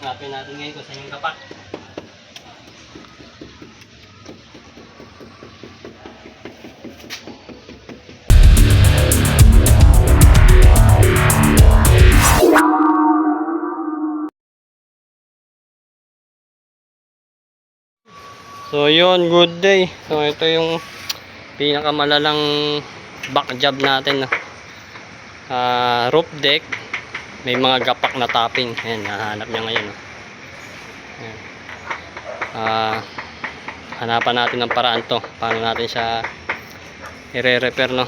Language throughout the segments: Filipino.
Hanapin natin ngayon kung saan yung kapak. So yun, good day. So ito yung pinakamalalang back job natin. Ah, roof deck. May mga gapak na topping. Ayan, nahanap niya ngayon. Ayan. Ah, hanapan natin ng paraan to. Paano natin siya i-repair no.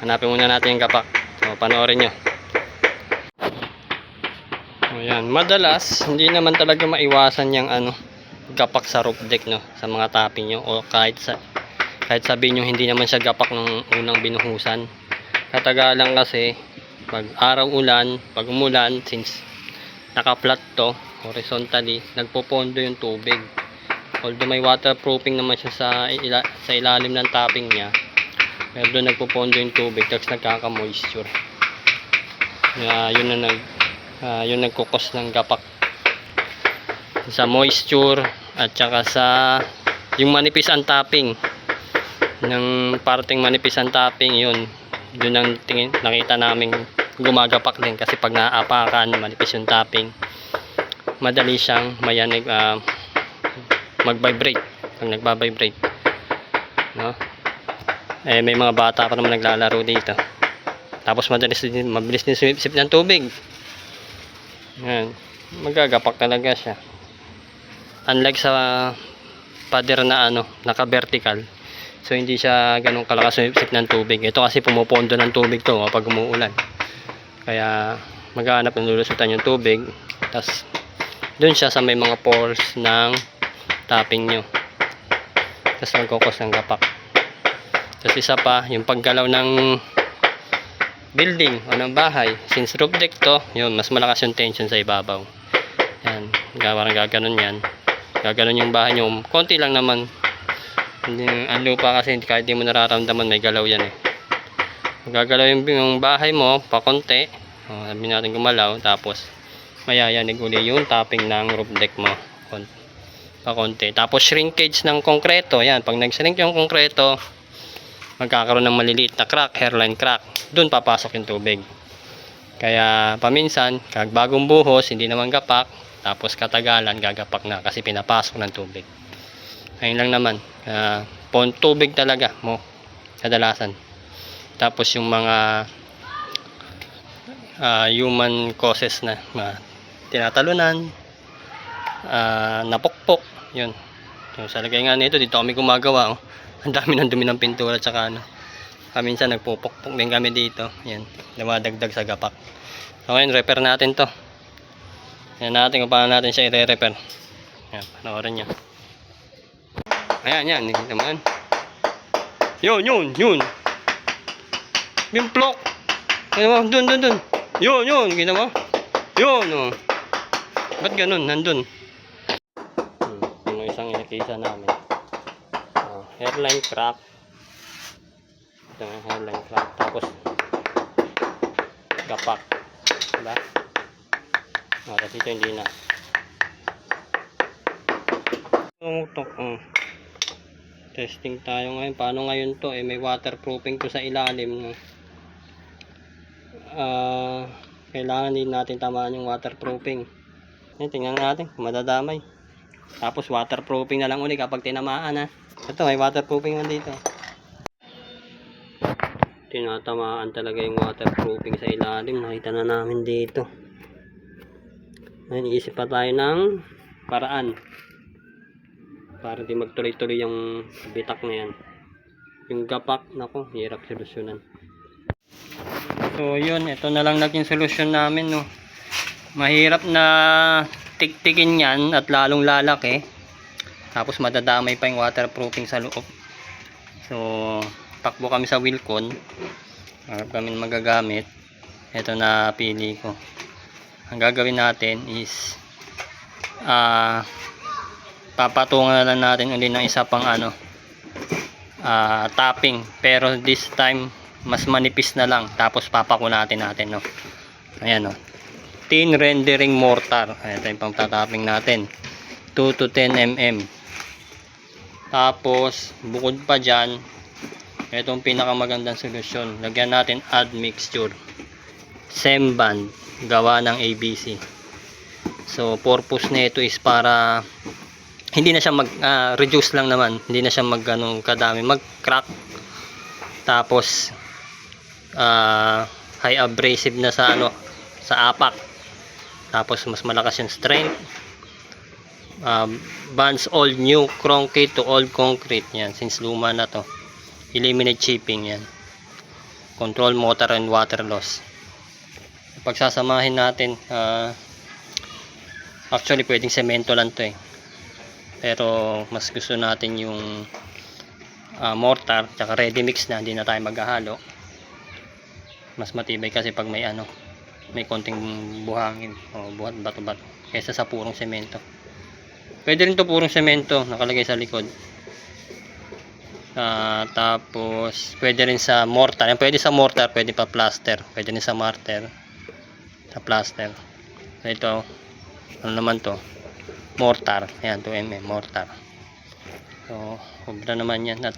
Hanapin muna natin yung gapak. So panoorin nyo. Ayan, madalas hindi naman talaga maiwasan yung ano gapak sa roof deck no sa mga topping nyo o kahit sa kahit sabihin nyo hindi naman siya gapak ng unang binuhusan katagalan kasi pag araw ulan pag umulan since naka-flat to horizontally nagpopondo yung tubig. Although may waterproofing naman siya sa, ila, sa ilalim ng topping niya pero doon nagpopondo yung tubig tapos nagkaka-moisture. Uh, yun na nag ah, yun nagkukos ng gapak. Sa moisture at saka sa yung manipis ang topping. Ng parting manipis ang topping yun doon ang tingin, nakita namin gumagapak din kasi pag naapakan manipis yung topping madali siyang mayanig ah, mag-vibrate. Pag nagba-vibrate no? Eh may mga bata pa naman naglalaro dito. Tapos madalis din mabilis din sumipsip ng tubig. Yan. Magagapak talaga siya. Unlike sa pader na ano naka vertical so hindi siya ganun kalakas sumipsip ng tubig. Ito kasi pumupondo ng tubig to kapag umuulan kaya maghanap ng lulusutan yung tubig. Tas dun siya sa may mga pores ng topping nyo. Tas magkukos ng gapak tas isa pa yung paggalaw ng building o ng bahay. Since roof deck to yun mas malakas yung tension sa ibabaw. Yan parang gaganon yan. Gaganon yung bahay nyo. Konti lang naman. Ang lupa kasi kahit di mo nararamdaman may galaw yan eh. Gagalaw yung, yung bahay mo pa konti o, sabi natin gumalaw tapos mayayanig uli yung topping ng roof deck mo Kon- pa konti tapos shrinkage ng konkreto yan pag nag shrink yung konkreto magkakaroon ng maliliit na crack, hairline crack. Doon papasok yung tubig. Kaya paminsan, kag bagong buhos, hindi naman gapak, tapos katagalan, gagapak na kasi pinapasok ng tubig. Ayun lang naman. Uh, pon tubig talaga mo, kadalasan. Tapos yung mga ah, human causes na mga tinatalunan, ah, napukpok, yun. So, sa lagay nga nito, dito kami gumagawa. Oh. Ang dami ng dumi ng pintura tsaka ano. Ah, minsan nagpupukpok din kami dito. Yan, dumadagdag sa gapak. So ngayon, repair natin to. Yan natin kung paano natin siya i-repair. Yan, panoorin nyo. Ayan, yan. Yan. Yun, yun, yun. Bimplok. Mo, dun, dun, dun. Yun, yun. Kita mo? Yun, oh. Ba't ganun? Nandun. Hmm, yung isang inakisa namin. Oh, hairline crack. Ito yung hairline crack. Tapos, gapak. Diba? Oh, kasi ito hindi na. Tumutok. Oh. Testing tayo ngayon. Paano ngayon to? Eh, may waterproofing to sa ilalim. No? Ah, kailangan din natin tamaan yung waterproofing. Yan, tingnan natin madadamay. Tapos waterproofing na lang uli kapag tinamaan ha. Ito may waterproofing na dito. Tinatamaan talaga yung waterproofing sa ilalim. Nakita na namin dito. Ngayon iisip pa tayo ng paraan. Para di magtuloy-tuloy yung bitak na yan. Yung gapak, nako, hirap solusyonan. So yun, ito na lang naging solusyon namin no. Mahirap na tiktikin yan at lalong lalaki. Tapos madadamay pa yung waterproofing sa loob. So, takbo kami sa Wilcon. Harap kami magagamit. Ito na pili ko. Ang gagawin natin is ah papatungan na lang natin uli ng isa pang ano ah topping pero this time mas manipis na lang tapos papakunatin natin no ayan no thin rendering mortar. Ayan, ito yung pang-tapping natin. 2 to 10 mm. Tapos, bukod pa dyan, ito ang pinakamagandang solusyon. Lagyan natin add mixture. Semband, gawa ng ABC. So, purpose nito is para hindi na siya mag ah, reduce lang naman, hindi na siya mag ganong kadami, mag crack. Tapos ah, high abrasive na sa ano, sa apak. Tapos mas malakas yung strength. Um, bands old new concrete to old concrete yan since luma na to. Eliminate chipping yan. Control motor and water loss. Pagsasamahin natin ah, actually pwedeng semento lang to eh. Pero mas gusto natin yung ah, mortar tsaka ready mix na hindi na tayo maghahalo mas matibay kasi pag may ano may konting buhangin o buhat bato bato kaysa sa purong semento. Pwede rin to purong semento nakalagay sa likod. Ah, tapos pwede rin sa mortar. Yan pwede sa mortar pwede pa plaster. Pwede rin sa mortar sa plaster. So ito ano naman to? Mortar. Ayan 2mm mortar. So obra naman yan at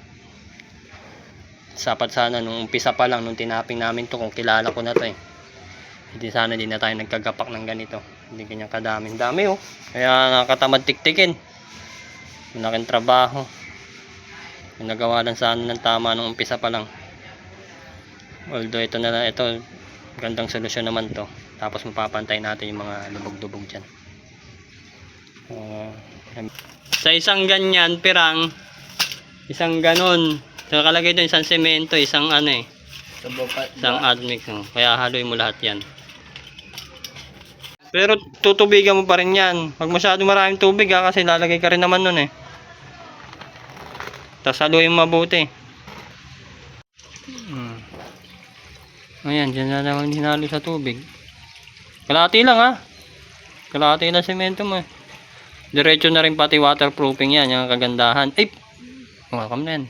sapat sana nung umpisa pa lang nung tinaping namin to kung kilala ko na to eh. Hindi sana hindi na tayo nagkagapak ng ganito. Hindi ganyan kadaming dami oh. Kaya nakatamad tiktikin. Malaking trabaho. Nagawa lang sana ng tama nung umpisa pa lang. Although ito na ito gandang solusyon naman to. Tapos mapapantay natin yung mga lubog-lubog dyan. Oh, sa isang ganyan pirang isang ganon so kalagay doon isang semento isang ano eh isang admix oh. kaya haluin mo lahat yan pero tutubigan mo pa rin yan pag masyado maraming tubig ha kasi lalagay ka rin naman nun eh tapos haluin mo mabuti hmm. ayan dyan na naman hinalo sa tubig kalahati lang ha kalahati lang semento mo eh Diretso na rin pati waterproofing yan, yung kagandahan. Ay! Welcome na yan.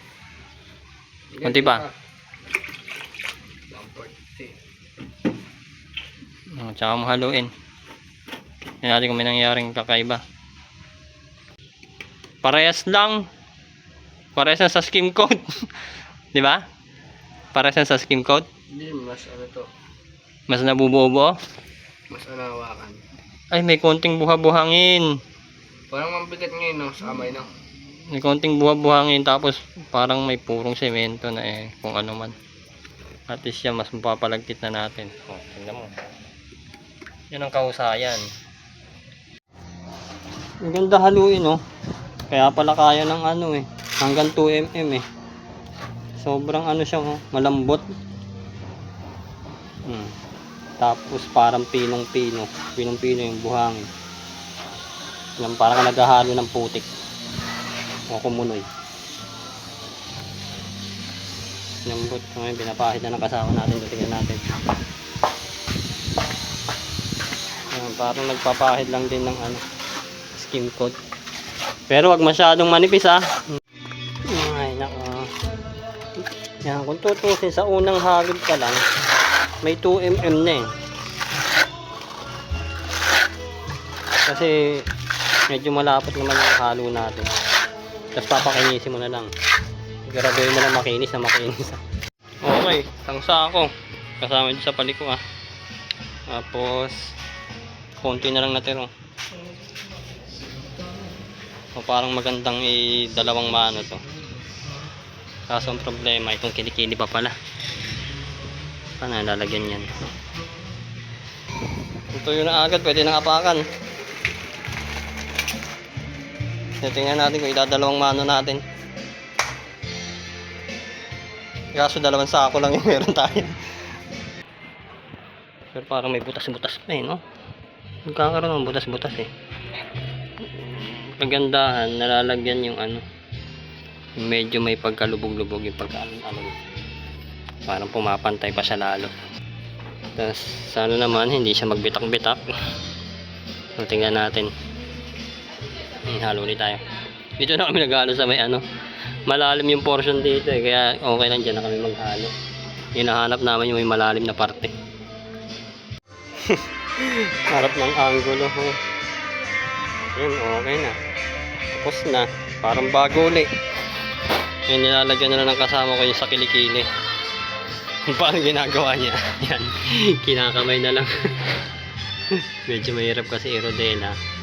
Kunti pa. Oh, tsaka mo haluin. Yan natin kung may nangyaring kakaiba. Parehas lang. Parehas lang sa skim coat. Di ba? Parehas lang sa skim coat. Hindi, mas ano to. Mas nabubuo Mas anawakan. Ay, may konting buha-buhangin. Parang mabigat ngayon no, sa kamay no. May konting buha-buhangin tapos parang may purong semento na eh kung ano man. At least yan mas mapapalagkit na natin. Oh, tingnan mo. Yan ang kahusayan. Ang ganda haluin oh. Kaya pala kaya ng ano eh. Hanggang 2 mm eh. Sobrang ano siya oh. Malambot. Hmm. Tapos parang pinong-pino. Pinong-pino yung buhangin. Yan parang naghahalo ng putik. O kumunoy. Lambot. Ngayon, binapahid na ng kasama natin. Tingnan natin. Yan, parang nagpapahid lang din ng ano, skim coat. Pero wag masyadong manipis ah. Ay, nako. Yan, kung tutusin sa unang hagod ka lang, may 2 mm na eh. Kasi medyo malapot naman yung halo natin. Tapos papakinisin mo na lang. Siguraduhin mo na makinis na makinis. okay, tangsa ako. Kasama dito sa paliko ah. Tapos, konti na lang natiro. O parang magandang i dalawang mano to. Kaso ang problema, itong kilikili pa pala. Paano lalagyan yan? Ito yun na agad, pwede nang apakan. Tingnan natin kung idadalawang mano natin. Kaso dalawang sako lang yung meron tayo. Pero parang may butas-butas pa eh, no? Magkakaroon ng butas-butas eh. Kagandahan, nalalagyan yung ano, medyo may pagkalubog-lubog yung pagkaano ano, parang pumapantay pa siya lalo. Tapos, sana naman, hindi siya magbitak-bitak. So, tingnan natin. Hmm, halo ulit tayo. Dito na kami naghalo sa may ano. Malalim yung portion dito eh. Kaya okay lang dyan na kami maghalo. Hinahanap namin yung may malalim na parte. Harap ng angulo. Oh. Yun, okay na. Tapos na. Parang bago ulit. Yan, nilalagyan na lang ng kasama ko yung sa kilikili. Kung paano ginagawa niya. Yan. Kinakamay na lang. Medyo mahirap kasi i-rodela.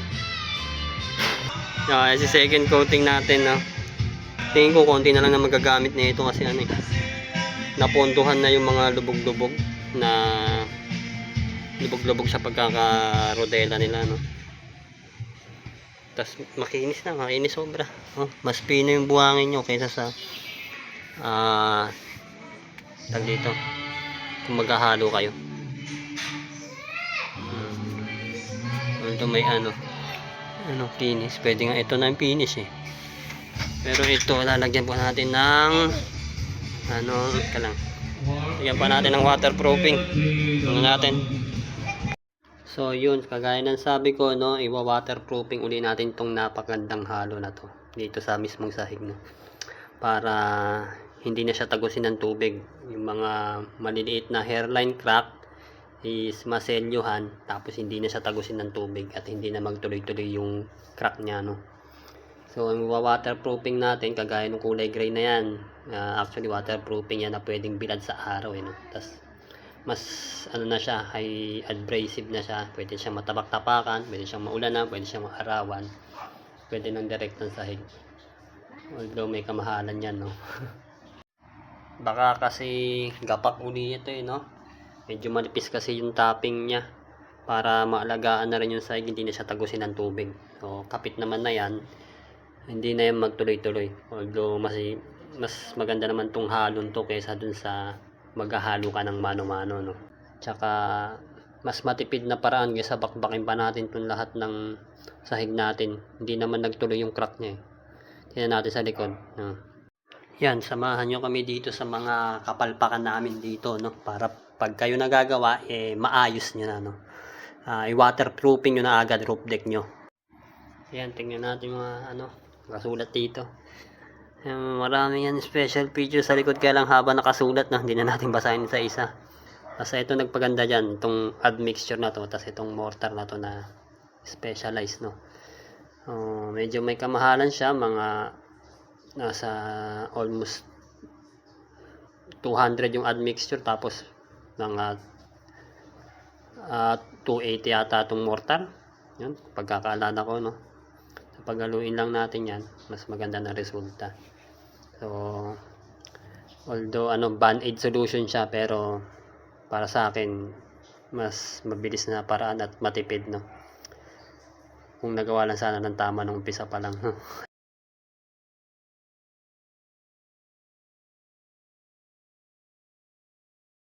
Okay, si second coating natin, no. Tingin ko konti na lang na magagamit nito kasi ano eh. Naponduhan na yung mga lubog-lubog na lubog-lubog sa pagkakarodela nila, no. Tapos makinis na, makinis sobra. Oh, mas pino yung buhangin nyo kaysa sa ah tag dito. Kung maghahalo kayo. Hmm. Although may ano, ano, finish. Pwede nga ito na yung finish eh. Pero ito, lalagyan po natin ng ano, ka lang. Lagyan pa natin ng waterproofing. Ano natin? So yun, kagaya ng sabi ko, no, iwa-waterproofing uli natin tong napakandang halo na to. Dito sa mismong sahig, no. Para hindi na siya tagusin ng tubig. Yung mga maliliit na hairline crack is maselyuhan tapos hindi na siya tagusin ng tubig at hindi na magtuloy-tuloy yung crack niya no. So ang waterproofing natin kagaya ng kulay gray na yan. ah, actually waterproofing yan na pwedeng bilad sa araw eh no. Tas mas ano na siya, high abrasive na siya. Pwede siyang matabak-tapakan, pwede siyang maulanan, pwede siyang maarawan. Pwede ng direct ng sahig. Although may kamahalan yan no. Baka kasi gapak uli ito eh no. Medyo manipis kasi yung topping niya para maalagaan na rin yung sahig, hindi na siya tagusin ng tubig. So, kapit naman na yan, hindi na yan magtuloy-tuloy. Although, mas, mas maganda naman tong halon to kaysa dun sa maghahalo ka ng mano-mano, no. Tsaka, mas matipid na paraan kaysa bakbakin pa natin tong lahat ng sahig natin. Hindi naman nagtuloy yung crack niya eh. Natin sa likod. No. Yan, samahan nyo kami dito sa mga kapalpakan namin dito, no? Para pag kayo nagagawa, eh, maayos nyo na, no? Ah, i-waterproofing nyo na agad roof deck nyo. Yan, tingnan natin mga, ano, kasulat dito. Yan, marami yan special features sa likod, kaya lang haba nakasulat na, hindi na natin basahin sa isa. Basta ito nagpaganda dyan, itong admixture na to, tapos itong mortar na to na specialized, no? Oh, medyo may kamahalan siya, mga nasa almost 200 yung admixture tapos mga ah, 280 yata itong mortar. Yun pagkakaalala ko no? So paghaluin lang natin yan mas maganda na resulta. So although ano band-aid solution siya pero para sa akin mas mabilis na paraan at matipid no? Kung nagawa lang sana ng tama nung umpisa pa lang